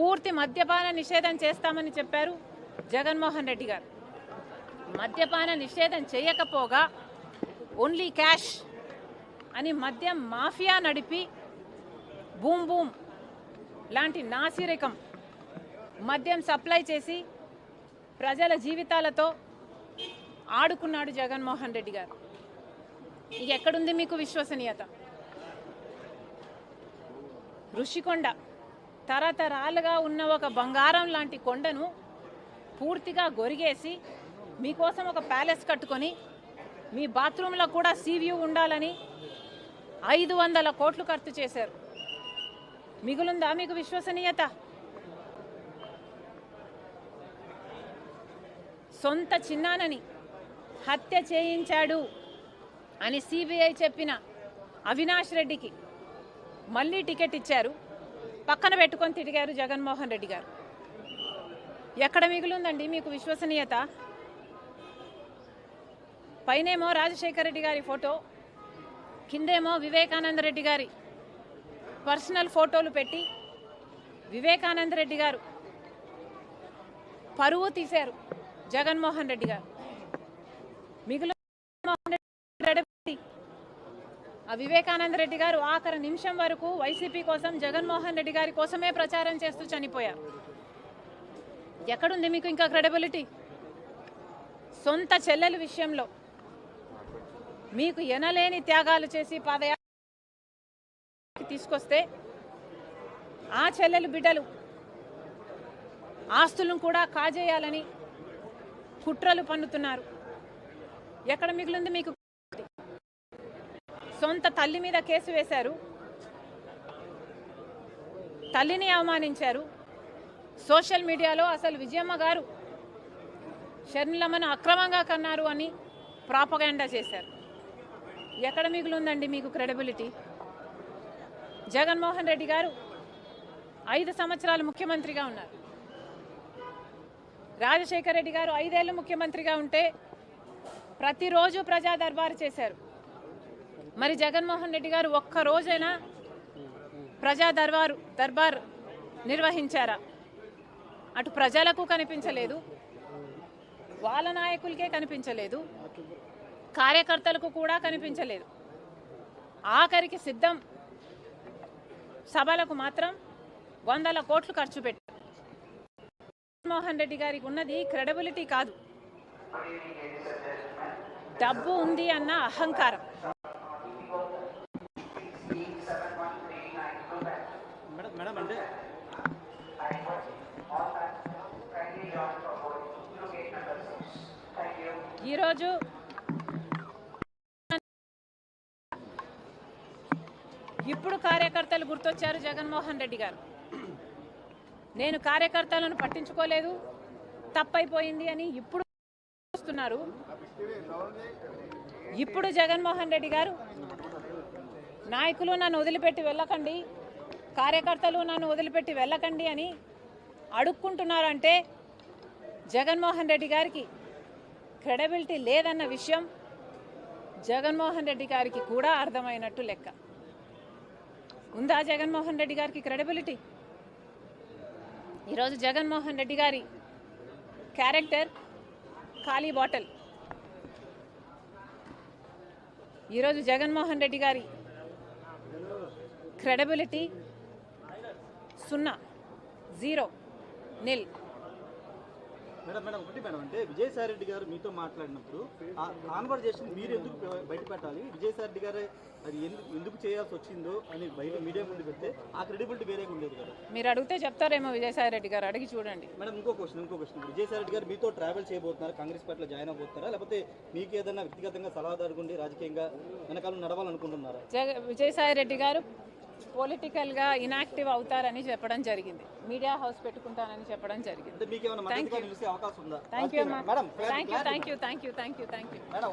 పూర్తి మద్యపాన నిషేధం చేస్తామని చెప్పారు జగన్మోహన్ రెడ్డి గారు. మద్యపాన నిషేధం చేయకపోగా ఓన్లీ క్యాష్ అని మద్యం మాఫియా నడిపి బూమ్ బూమ్ లాంటి నాసిరకం మద్యం సప్లై చేసి ప్రజల జీవితాలతో ఆడుకున్నాడు జగన్మోహన్ రెడ్డి గారు. ఇది ఎక్కడుంది మీకు విశ్వసనీయత? ఋషికొండ. తరతరాలుగా ఉన్న ఒక బంగారం లాంటి కొండను పూర్తిగా గొరిగేసి మీకోసం ఒక ప్యాలెస్ కట్టుకొని మీ బాత్రూంలో కూడా సీ వ్యూ ఉండాలని ఐదు వందల కోట్లు ఖర్చు చేశారు. మిగులుందా మీకు విశ్వసనీయత? సొంత చిన్నానని హత్య చేయించాడు అని సిబిఐ చెప్పిన అవినాష్ రెడ్డికి మళ్ళీ టికెట్ ఇచ్చారు. పక్కన పెట్టుకొని తిరిగారు జగన్మోహన్ రెడ్డి గారు. ఎక్కడ మిగులుందండి మీకు విశ్వసనీయత? పైనేమో రాజశేఖర రెడ్డి గారి ఫోటో కిందేమో వివేకానంద రెడ్డి గారి పర్సనల్ ఫోటోలు పెట్టి వివేకానంద రెడ్డి గారు పరువు తీశారు జగన్మోహన్ రెడ్డి గారు. మిగులు జగన్మోహన్ రెడ్డి credibility. ఆ వివేకానంద రెడ్డి గారు ఆఖరి నిమిషం వరకు వైసీపీ కోసం జగన్మోహన్ రెడ్డి గారి కోసమే ప్రచారం చేస్తూ చనిపోయారు. ఎక్కడుంది మీకు ఇంకా క్రెడిబిలిటీ? సొంత చెల్లెల విషయంలో మీకు ఎనలేని త్యాగాలు చేసి పాదయాత్ర తీసుకొస్తే ఆ చెల్లెలు బిడ్డలు ఆస్తులను కూడా కాజేయాలని కుట్రలు పన్నుతున్నారు. ఎక్కడ మిగిలింది మీకు? సొంత తల్లి మీద కేసు వేశారు. తల్లిని అవమానించారు. సోషల్ మీడియాలో అసలు విజయమ్మ గారు షర్మిలమ్మను అక్రమంగా కన్నారు అని ప్రాపగాండా చేశారు. ఎక్కడ మిగులుందండి మీకు క్రెడిబిలిటీ? జగన్మోహన్ రెడ్డి గారు ఐదు సంవత్సరాలు ముఖ్యమంత్రిగా ఉన్నారు. రాజశేఖర రెడ్డి గారు ఐదేళ్ళు ముఖ్యమంత్రిగా ఉంటే ప్రతిరోజు ప్రజా దర్బారు చేశారు. మరి జగన్మోహన్ రెడ్డి గారు ఒక్క రోజైనా ప్రజా దర్బారు దర్బార్ నిర్వహించారా? అటు ప్రజలకు కనిపించలేదు. వాళ్ళ నాయకులకే కనిపించలేదు. కార్యకర్తలకు కూడా కనిపించలేదు. ఆఖరికి సిద్ధం సభలకు మాత్రం వందల కోట్లు ఖర్చు పెట్టారు. జగన్మోహన్ రెడ్డి గారికి ఉన్నది క్రెడిబిలిటీ కాదు. డబ్బు ఉంది అన్న అహంకారం మేడం మేడం అంటే ఈరోజు ఇప్పుడు కార్యకర్తలు గుర్తొచ్చారు జగన్మోహన్ రెడ్డి గారు. నేను కార్యకర్తలను పట్టించుకోలేదు తప్పైపోయింది అని ఇప్పుడు చూస్తున్నారు ఇప్పుడు జగన్మోహన్ రెడ్డి గారు నాయకులు నన్ను వదిలిపెట్టి వెళ్ళకండి కార్యకర్తలు నన్ను వదిలిపెట్టి వెళ్ళకండి అని అడుక్కుంటున్నారంటే జగన్మోహన్ రెడ్డి గారికి క్రెడిబిలిటీ లేదన్న విషయం జగన్మోహన్ రెడ్డి గారికి కూడా అర్థమైనట్టు లెక్క. ఉందా జగన్మోహన్ రెడ్డి గారికి క్రెడిబిలిటీ? ఈరోజు జగన్మోహన్ రెడ్డి గారి క్యారెక్టర్ ఖాళీ బాటిల్. ఈరోజు జగన్మోహన్ రెడ్డి గారి క్రెడిబిలిటీ సున్నా జీరో నిల్. మేడం మేడం ఒకటి మేడం అంటే విజయసాయి రెడ్డి గారు మీతో మాట్లాడినప్పుడు ఆ కాన్వర్జేషన్ మీరు ఎందుకు బయట పెట్టాలి విజయసాయి రెడ్డి గారు అది ఎందుకు ఎందుకు చేయాల్సి వచ్చిందో అని బయట మీడియా ముందు పెడితే ఆ క్రెడిబిలిటీ వేరేగా ఉండేది కదా. మీరు అడిగితే చెప్తారేమో విజయసాయి రెడ్డి గారు అడిగి చూడండి. మేడం ఇంకో క్వశ్చన్ ఇంకో క్వశ్చన్ విజయసాయి రెడ్డి గారు మీతో ట్రావెల్ చేయబోతున్నారు కాంగ్రెస్ పార్టీలో జాయిన్ అవబోతున్నారా లేకపోతే మీకు ఏదైనా వ్యక్తిగతంగా సలహాదారు ఉండి రాజకీయంగా వెనకాల నడవాలనుకుంటున్నారా? విజయసాయి రెడ్డి గారు పొలిటికల్గా ఇనాక్టివ్ అవుతారని చెప్పడం జరిగింది. మీడియా హౌస్ పెట్టుకుంటానని చెప్పడం జరిగింది. Thank you thank you thank you thank you thank you thank you